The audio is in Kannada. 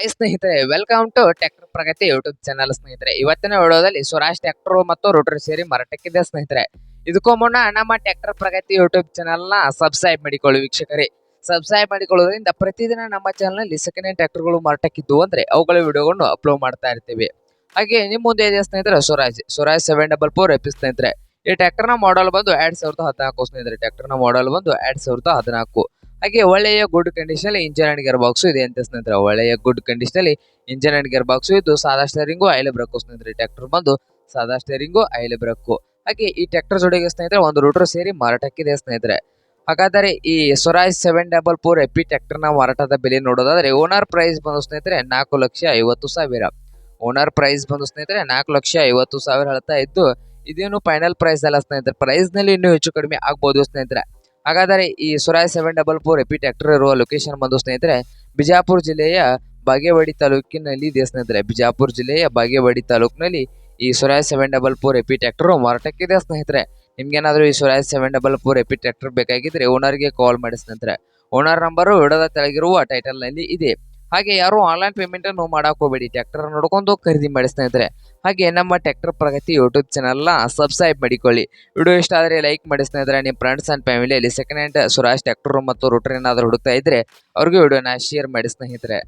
ಹಾಯ್ ಸ್ನೇಹಿತರೆ welcome to tractor Pragati YouTube channel ಸ್ನೇಹಿತರೆ. ಇವತ್ತಿನ ವಿಡಿಯೋದಲ್ಲಿ ಸ್ವರಾಜ್ ಟ್ರ್ಯಾಕ್ಟರ್ ಮತ್ತು ರೋಟರ್ ಸೇರಿ ಮಾರಾಟಕ್ಕಿದೆ ಸ್ನೇಹಿತರೆ. ಇದಕ್ಕೂ ಮುನ್ನ ನಮ್ಮ ಟ್ರ್ಯಾಕ್ಟರ್ ಪ್ರಗತಿ ಯೂಟ್ಯೂಬ್ ಚಾನಲ್ನ ಸಬ್ಸ್ಕ್ರೈಬ್ ಮಾಡಿಕೊಳ್ಳಿ ವೀಕ್ಷಕರೇ. ಸಬ್ಸ್ಕ್ರೈಬ್ ಮಾಡಿಕೊಳ್ಳೋದ್ರಿಂದ ಪ್ರತಿದಿನ ನಮ್ಮ ಚಾನಲ್ನಲ್ಲಿ ಸೆಕೆಂಡ್ ಹ್ಯಾಂಡ್ ಟ್ರ್ಯಾಕ್ಟರ್ಗಳು ಮಾರಾಟಕ್ಕಿದ್ದು ಅಂದ್ರೆ ಅವುಗಳ ವಿಡಿಯೋಗಳನ್ನು ಅಪ್ಲೋಡ್ ಮಾಡ್ತಾ ಇರ್ತೀವಿ. ಹಾಗೆ ನಿಮ್ಮ ಮುಂದೆ ಇದೆ ಸ್ನೇಹಿತರೆ Swaraj Swaraj seven double four A ಸ್ನೇಹಿತರೆ. ಈ ಟ್ರ್ಯಾಕ್ಟರ್ನ ಮಾಡಲ್ ಬಂದು ಎರಡ್ ಸಾವಿರದ ಹದಿನಾಲ್ಕು ಸ್ನೇಹಿತರೆ. ಟ್ರ್ಯಾಕ್ಟರ್ನ ಮಾಡಲ್ ಬಂದು ಎರಡ್ ಸಾವಿರದ ಹದಿನಾಲ್ಕು. ಹಾಗೆ ಒಳ್ಳೆಯ ಗುಡ್ ಕಂಡೀಷನ್ ಅಲ್ಲಿ ಇಂಜಿನ್ ಅಂಡ್ ಗೇರ್ ಬಾಕ್ಸ್ ಇದೆ ಅಂತ ಸ್ನೇಹಿತರೆ. ಒಳ್ಳೆಯ ಗುಡ್ ಕಂಡೀಷನ್ ಅಲ್ಲಿ ಇಂಜಿನ್ ಅಂಡ್ ಗೇರ್ ಬಾಕ್ಸ್ ಇದ್ದು ಸಾದಾ ಸ್ಟೇರಿಂಗು ಐಲೆ ಬ್ರಕ್ಕು ಸ್ನೇಹಿತರೆ. ಟ್ರ್ಯಾಕ್ಟರ್ ಬಂದು ಸಾದಾ ಸ್ಟೇರಿಂಗು ಐಲೆ ಬ್ರಕ್ಕು ಹಾಗೆ ಈ ಟ್ರ್ಯಾಕ್ಟರ್ ಜೋಡಿಗೆ ಸ್ನೇಹಿತರೆ, ಒಂದು ರೂಟರ್ ಸೇರಿ ಮಾರಾಟಕ್ಕಿದೆ ಸ್ನೇಹಿತರೆ. ಹಾಗಾದರೆ ಈ Swaraj seven double four A ಟ್ರ್ಯಾಕ್ಟರ್ನ ಮಾರಾಟದ ಬೆಲೆ ನೋಡೋದಾದ್ರೆ ಓನರ್ ಪ್ರೈಸ್ ಬಂದು ಸ್ನೇಹಿತರೆ ನಾಲ್ಕು ಲಕ್ಷ ಐವತ್ತು ಸಾವಿರ. ಓನರ್ ಪ್ರೈಸ್ ಬಂದು ಸ್ನೇಹಿತರೆ ನಾಲ್ಕು ಲಕ್ಷ ಐವತ್ತು ಸಾವಿರ ಹೇಳ್ತಾ ಇದ್ದು, ಇದೇನು ಫೈನಲ್ ಪ್ರೈಸ್ ಅಲ್ಲ ಸ್ನೇಹಿತರೆ. ಪ್ರೈಸ್ನಲ್ಲಿ ಇನ್ನೂ ಹೆಚ್ಚು ಕಡಿಮೆ ಆಗ್ಬೋದು ಸ್ನೇಹಿತರೆ. ಹಾಗಾದರೆ ಈ Swaraj seven double four AP tractor ಇರುವ ಲೊಕೇಶನ್ ಬಂದು ಸ್ನೇಹಿತರೆ, ಬಿಜಾಪುರ ಜಿಲ್ಲೆಯ ಬಾಗೇವಾಡಿ ತಾಲೂಕಿನಲ್ಲಿ ಇದೆ ಸ್ನೇಹಿತರೆ. ಬಿಜಾಪುರ ಜಿಲ್ಲೆಯ ಬಾಗೇವಾಡಿ ತಾಲೂಕಿನಲ್ಲಿ ಈ Swaraj seven double four AP tractor ಮಾರಾಟಕ್ಕಿದೆ ಸ್ನೇಹಿತರೆ. ನಿಮ್ಗೇನಾದರೂ ಈ Swaraj seven double four AP tractor ಬೇಕಾಗಿದ್ರೆ ಓನರ್ಗೆ ಕಾಲ್ ಮಾಡಿ ಸ್ನೇಹಿತರೆ. ಓನರ್ ನಂಬರು ವಿಡೋದ ತೆಳಗಿರುವ ಟೈಟಲ್ನಲ್ಲಿ ಇದೆ. ಹಾಗೆ ಯಾರು ಆನ್ಲೈನ್ ಪೇಮೆಂಟ್ ಅನ್ನು ಮಾಡಕ್ ಹೋಗಬೇಡಿ. ಟ್ರ್ಯಾಕ್ಟರ್ ನೋಡ್ಕೊಂಡು ಖರೀದಿ ಮಾಡಿ ಸ್ನೇಹಿತರೆ. ಹಾಗೆ ನಮ್ಮ ಟ್ರ್ಯಾಕ್ಟರ್ ಪ್ರಗತಿ ಯೂಟ್ಯೂಬ್ ಚಾನಲ್ನ ಸಬ್ಸ್ಕ್ರೈಬ್ ಮಾಡಿಕೊಳ್ಳಿ. ವಿಡಿಯೋ ಇಷ್ಟ ಆದರೆ ಲೈಕ್ ಮಾಡಿ ಸ್ನೇಹಿತರೆ. ನಿಮ್ಮ ಫ್ರೆಂಡ್ಸ್ ಅಂಡ್ ಫ್ಯಾಮಿಲಿಯಲ್ಲಿ ಸೆಕೆಂಡ್ ಹ್ಯಾಂಡ್ ಸ್ವರಾಜ್ ಟ್ರ್ಯಾಕ್ಟರ್ ಮತ್ತು ರೂಟರ್ ಏನಾದರೂ ಹುಡುಕ್ತಾ ಇದ್ರೆ ಅವ್ರಿಗೆ ವಿಡಿಯೋನ ಶೇರ್ ಮಾಡಿ ಸ್ನೇಹಿತರೆ.